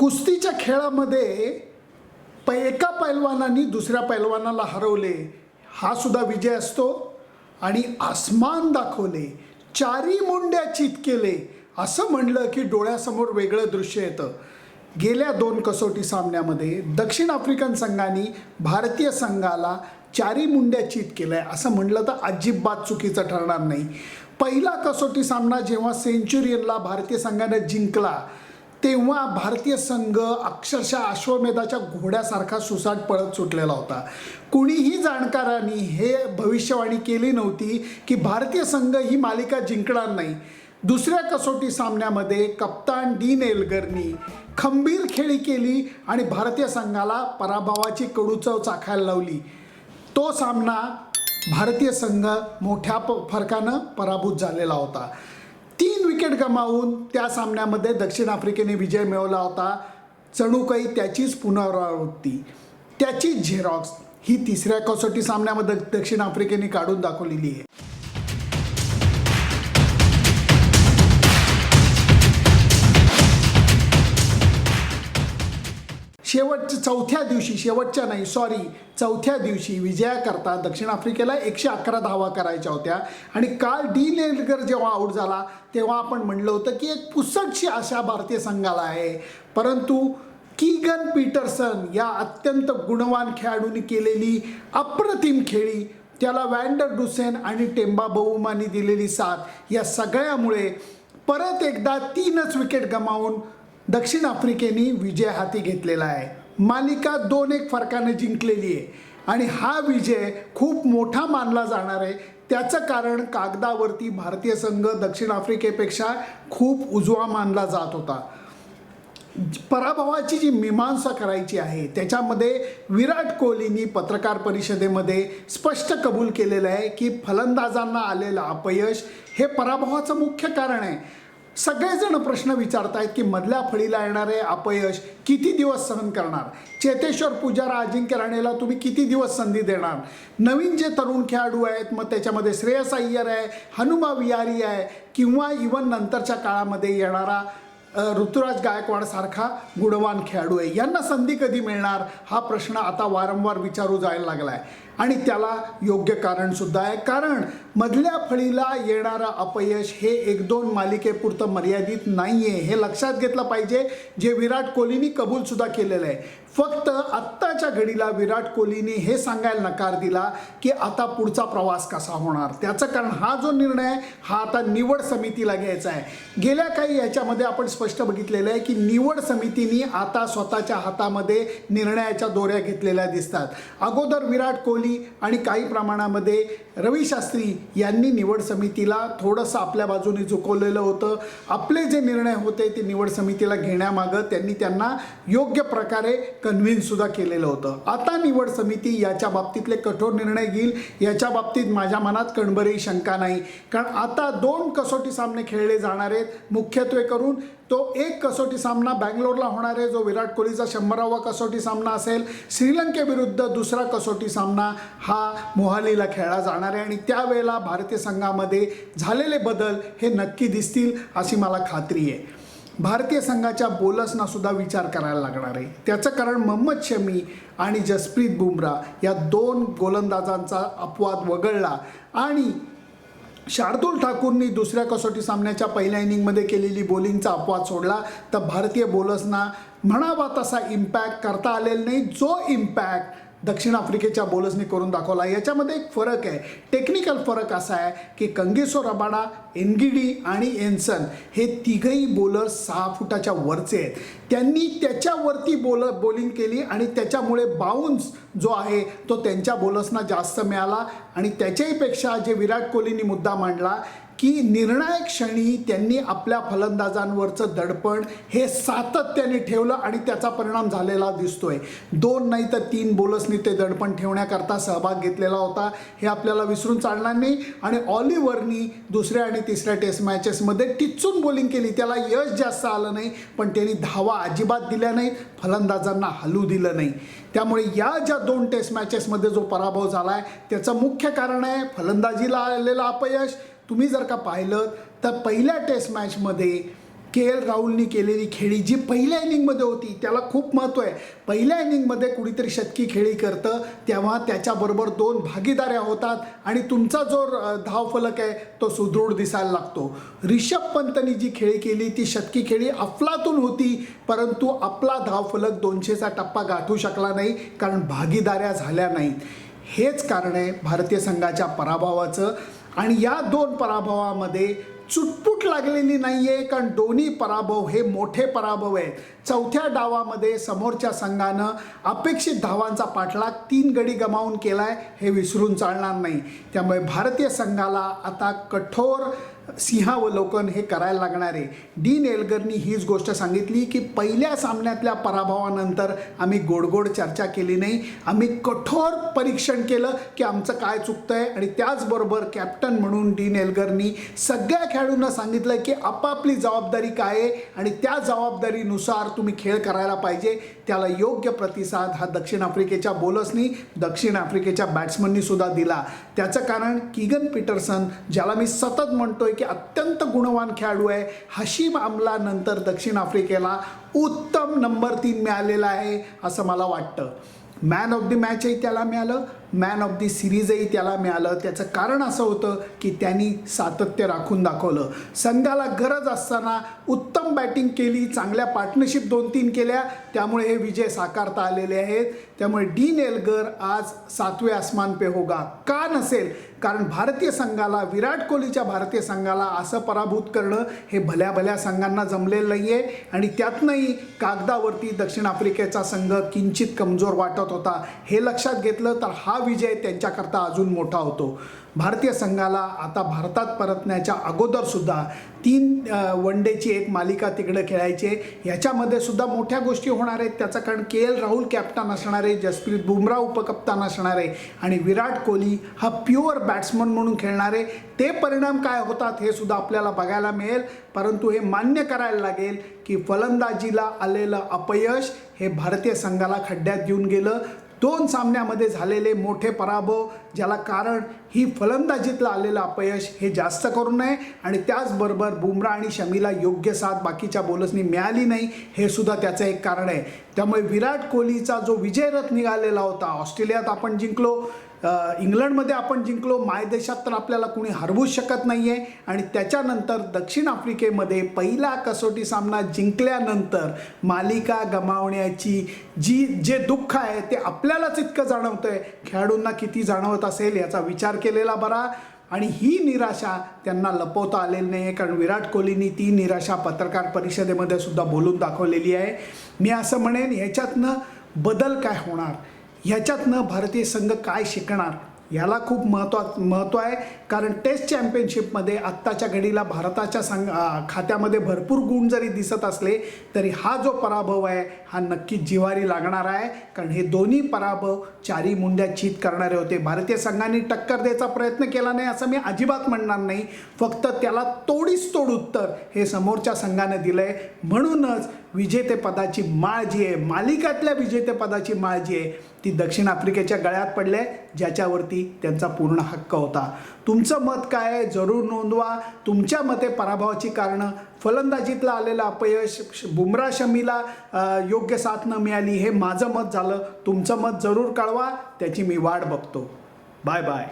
कुस्तीच्या खेळामध्ये प एका पैलवानानी दुसऱ्या पैलवानाला हरवले. हा सुद्धा विजय असतो. आणि आसमान दाखवले. चारी मुंड्या चित केले. असं म्हणलं की डोळ्यासमोर वेगळं दृश्य येतं. गेल्या दोन कसोटी सामन्यामध्ये दक्षिण आफ्रिकन संघाने भारतीय संघाला चारी मुंड्या चित केलंय. असं म्हणलं तर अजिबात चुकीचं ठरणार नाही. पहिला कसोटी सामना जेव्हा सेंच्युरियनला भारतीय संघाने जिंकला तेव्हा भारतीय संघ अक्षरशः अश्वमेधाच्या घोड्यासारखा सुसाट पळत सुटलेला होता. कुणीही जाणकारांनी हे भविष्यवाणी केली नव्हती की भारतीय संघ ही मालिका जिंकणार नाही. दुसऱ्या कसोटी सामन्यामध्ये कप्तान डीन एलगरनी खंबीर खेळी केली आणि भारतीय संघाला पराभवाची कडूचव चाखायला लावली. तो सामना भारतीय संघ मोठ्या प फरकानं पराभूत झालेला होता. तीन विकेट गमावून त्या सामन्यामध्ये दक्षिण आफ्रिकेने विजय मिळवला होता. चणू काही त्याचीच पुनरावृत्ती. त्याचीच झेरॉक्स ही तिसऱ्या कसोटी सामन्यामध्ये दक्षिण आफ्रिकेने काढून दाखवलेली आहे. शेवटच्या चौथ्या दिवशी शेवटच्या नाही सॉरी चौथ्या दिवशी विजयाकरता दक्षिण आफ्रिकेला एकशे अकरा धावा करायच्या होत्या. आणि काल डी लेलकर जेव्हा आऊट झाला तेव्हा आपण म्हणलं होतं की एक पुसटशी आशा भारतीय संघाला आहे. परंतु कीगन पीटरसन या अत्यंत गुणवान खेळाडूंनी केलेली अप्रतिम खेळी त्याला वॅन्डर डुसेन आणि टेंबा बहुमानी दिलेली साथ या सगळ्यामुळे परत एकदा तीनच विकेट गमावून दक्षिण आफ्रिकेने विजय हाती घेतलेला आहे. मालिका दोन एक फरकाने जिंकलेली आहे. आणि हा विजय खूप मोठा मानला जाणार आहे. त्याचं कारण कागदावरती भारतीय संघ दक्षिण आफ्रिकेपेक्षा खूप उजवा मानला जात होता. पराभवाची जी मीमांसा करायची आहे त्याच्यामध्ये विराट कोहलीनी पत्रकार परिषदेमध्ये स्पष्ट कबूल केलेलं आहे की फलंदाजांना आलेलं अपयश हे पराभवाचं मुख्य कारण आहे. सगळेजण प्रश्न विचारतायत की मधल्या फळीला येणारे अपयश किती दिवस सहन करणार? चेतेश्वर पुजारा अजिंक्य राणेला तुम्ही किती दिवस संधी देणार? नवीन जे तरुण खेळाडू आहेत मग त्याच्यामध्ये श्रेयस अय्यर आहे हनुमा विहारी आहे किंवा इवन नंतरच्या काळामध्ये येणारा ऋतुराज गायकवाडसारखा गुणवान खेळाडू आहे. यांना संधी कधी मिळणार? हा प्रश्न आता वारंवार विचारू जायला लागला आहे आणि त्याला योग्य कारण सुद्धा आहे. कारण मधल्या फळीला येणारं अपयश हे एक दोन मालिकेपुरतं मर्यादित नाही आहे हे लक्षात घेतलं पाहिजे. जे विराट कोहलीनी कबूल सुद्धा केलेलं आहे. फक्त आत्ताच्या घडीला विराट कोहलीने हे सांगायला नकार दिला की आता पुढचा प्रवास कसा होणार? त्याचं कारण हा जो निर्णय आहे हा आता निवड समितीला घ्यायचा आहे. गेल्या काही याच्यामध्ये आपण स्पष्ट बघितलेलं आहे की निवड समितीने आता स्वतःच्या हातामध्ये निर्णयाच्या दोऱ्या घेतलेल्या दिसतात. अगोदर विराट कोहली आणि काही प्रमाणामध्ये रवी शास्त्री यांनी निवड समितीला थोडंसं आपल्या बाजूने झुकवलेलं होतं. आपले जे निर्णय होते ते निवड समितीला घेण्यामागं त्यांनी त्यांना योग्य प्रकारे कन्व्हिन्स सुद्धा केलेलं होतं. आता निवड समिती याच्या बाबतीतले कठोर निर्णय घेईल याच्या बाबतीत माझ्या मनात कणबरी शंका नाही. कारण आता दोन कसोटी सामने खेळले जाणार आहेत मुख्यत्वे करून तो एक कसोटी सामना बँगलोरला होणार आहे जो विराट कोहलीचा शंभरावा कसोटी सामना असेल. श्रीलंकेविरुद्ध दुसरा कसोटी सामना हा मोहालीला खेळला जाणार आहे. आणि त्यावेळेला भारतीय संघामध्ये झालेले बदल हे नक्की दिसतील अशी मला खात्री आहे. भारतीय संघाच्या बोलर्सना सुद्धा विचार करायला लागणार आहे. त्याचं कारण मोहम्मद शमी आणि जसप्रीत बुमराह या दोन गोलंदाजांचा अपवाद वगळला. आणि शार्दूल ठाकूरनी दुसऱ्या कसोटी सामन्याच्या पहिल्या इनिंगमध्ये केलेली बॉलिंगचा अपवाद सोडला. तर भारतीय बॉलर्सना म्हणावा तसा इम्पॅक्ट करता आलेला नाही. जो इम्पॅक्ट दक्षिण आफ्रिकेच्या बोलर्सनी करून दाखवला. याच्यामध्ये एक फरक आहे. टेक्निकल फरक असा आहे की कंगेसो रबाडा एनगिडी आणि एन्सन हे तिघही बोलर्स सहा फुटाच्या वरचे आहेत. त्यांनी त्याच्यावरती बॉलर बॉलिंग केली आणि त्याच्यामुळे बाउन्स जो आहे तो त्यांच्या बॉलर्सना जास्त मिळाला. आणि त्याच्याहीपेक्षा जे विराट कोहलीनी मुद्दा मांडला की निर्णायक क्षणी त्यांनी आपल्या फलंदाजांवरचं दडपण हे सातत्याने ठेवलं आणि त्याचा परिणाम झालेला दिसतोय. दोन नाही तर तीन बोलर्सनी ते दडपण ठेवण्याकरता सहभाग घेतलेला होता. हे आपल्याला विसरून चालणार नाही. आणि ऑलिव्हरनी दुसऱ्या आणि तिसऱ्या टेस्ट मॅचेसमध्ये टिचून बॉलिंग केली. त्याला यश जास्त आलं नाही पण त्यांनी धावा अजिबात दिल्या नाही फलंदाजांना हलू दिलं नाही. त्यामुळे या ज्या दोन टेस्ट मॅचेसमध्ये जो पराभव झाला आहे त्याचं मुख्य कारण आहे फलंदाजीला आलेलं अपयश. तुम्ही जर का पाहिलं तर पहिल्या टेस्ट मॅचमध्ये के एल राहुलनी केलेली खेळी जी पहिल्या इनिंगमध्ये होती त्याला खूप महत्त्व आहे. पहिल्या इनिंगमध्ये कुणीतरी शतकी खेळी करतं तेव्हा त्याच्याबरोबर दोन भागीदाऱ्या होतात आणि तुमचा जो धावफलक आहे तो सुदृढ दिसायला लागतो. रिषभ पंतनी जी खेळी केली ती शतकी खेळी अफलातून होती परंतु आपला धावफलक दोनशेचा टप्पा गाठू शकला नाही कारण भागीदाऱ्या झाल्या नाहीत. हेच कारण आहे भारतीय संघाच्या पराभवाचं. आणि या दोन पराभवामध्ये चुटपुट लागलेली नाही आहे कारण दोन्ही पराभव हे मोठे पराभव आहेत. चौथ्या डावामध्ये समोरच्या संघानं अपेक्षित धावांचा पाठलाग तीन गडी गमावून केला आहे हे विसरून चालणार नाही. त्यामुळे भारतीय संघाला आता कठोर सिंहावलोकन हे करायला लागणार आहे. डीन एल्गरनी हीच गोष्ट सांगितली की पहिल्या सामन्यातल्या पराभवानंतर आम्ही गोडगोड चर्चा केली नाही. आम्ही कठोर परीक्षण केलं की आमचं काय चुकतं आहे आणि त्याचबरोबर कॅप्टन म्हणून डीन एल्गरनी सगळ्या खेळाडूंना सांगितलं की आपापली जबाबदारी काय आहे आणि त्या जबाबदारीनुसार तुम्ही खेळ करायला पाहिजे. त्याला योग्य प्रतिसाद हा दक्षिण आफ्रिकेच्या बोलर्सनी दक्षिण आफ्रिकेच्या बॅट्समननी सुद्धा दिला. त्याचं कारण किगन पीटरसन ज्याला मी सतत म्हणतोय की अत्यंत गुणवान खेळाडू आहे. हशीम आमलानंतर दक्षिण आफ्रिकेला उत्तम नंबर तीन मिळालेला आहे असं मला वाटतं. मॅन ऑफ द मॅचही त्याला मिळालं. मॅन ऑफ द सिरीजही त्याला मिळालं. त्याचं कारण असं होतं की त्यांनी सातत्य राखून दाखवलं. संघाला गरज असताना उत्तम बॅटिंग केली चांगल्या पार्टनरशिप दोन तीन केल्या. त्यामुळे हे विजय साकारता आलेले आहेत. त्यामुळे डी नेलगर आज सातवे आसमान पे होगा. का नसेल? कारण भारतीय संघाला विराट कोहलीच्या भारतीय संघाला असं पराभूत करणं हे भल्या भल्या संघांना जमलेलं नाही आहे आणि त्यातनंही कागदावरती दक्षिण आफ्रिकेचा संघ किंचित कमजोर वाटत होता. हे लक्षात घेतलं तर हा विजय त्यांच्याकरता अजून मोठा होतो. भारतीय संघाला आता भारतात परतण्याच्या अगोदरसुद्धा तीन वन डेची एक मालिका तिकडे खेळायची आहे. याच्यामध्ये सुद्धा मोठ्या गोष्टी होणार आहेत. त्याचं कारण के एल राहुल कॅप्टन असणार आहे जसप्रीत बुमराह उपकप्तान असणार आहे आणि विराट कोहली हा प्युअर बॅट्समन म्हणून खेळणार आहे. ते परिणाम काय होतात हे सुद्धा आपल्याला बघायला मिळेल. परंतु हे मान्य करायला लागेल की फलंदाजीला आलेलं अपयश हे भारतीय संघाला खड्ड्यात घेऊन गेलं. दोन सामन्यामध्ये झालेले मोठे पराभव ज्याला कारण ही फलंदाजीतलं आलेलं अपयश हे जास्त करू नये आणि त्याचबरोबर बुमराह आणि शमीला योग्य साथ बाकीच्या बोलर्सनी मिळाली नाही हे सुद्धा त्याचं एक कारण आहे. त्यामुळे विराट कोहलीचा जो विजयरथ निघालेला होता ऑस्ट्रेलियात आपण जिंकलो इंग्लंडमध्ये आपण जिंकलो मायदेशात तर आपल्याला कुणी हरवूच शकत नाही आहे आणि त्याच्यानंतर दक्षिण आफ्रिकेमध्ये पहिला कसोटी सामना जिंकल्यानंतर मालिका गमावण्याची जी जे दुःख आहे ते आपल्यालाच इतकं जाणवतं आहे खेळाडूंना किती जाणवत असेल याचा विचार केलेला बरा. आणि ही निराशा त्यांना लपवता आलेली नाही आहे कारण विराट कोहलीनी ती निराशा पत्रकार परिषदेमध्ये सुद्धा बोलून दाखवलेली आहे. मी असं म्हणेन ह्याच्यातनं बदल काय होणार? ह्याच्यातनं भारतीय संघ काय शिकणार? याला खूप महत्त्वा महत्त्व आहे. कारण टेस्ट चॅम्पियनशिपमध्ये आत्ताच्या घडीला भारताच्या संघ खात्यामध्ये भरपूर गुण जरी दिसत असले तरी हा जो पराभव आहे हा नक्की जिवारी लागणार आहे. कारण हे दोन्ही पराभव चारी मुंड्या चित करणारे होते. भारतीय संघाने टक्कर द्यायचा प्रयत्न केला नाही असं मी अजिबात म्हणणार नाही. फक्त त्याला तोडीस तोड उत्तर हे समोरच्या संघाने दिलं आहे म्हणूनच विजेतेपदाची माळ जी आहे मालिकातल्या विजेतेपदाची माळ जी आहे ती दक्षिण आफ्रिकेच्या गळ्यात पडले ज्याच्यावरती त्यांचा पूर्ण हक्क होता. तुमचं मत काय? आहे जरूर नोंदवा. तुमच्या मते पराभवाची कारणं. फलंदाजीतला आलेलं अपयश बुमरा शमीला योग्य साथ न मिळाली हे माझं मत झालं. तुमचं मत जरूर कळवा. त्याची मी वाट बघतो. Bye bye.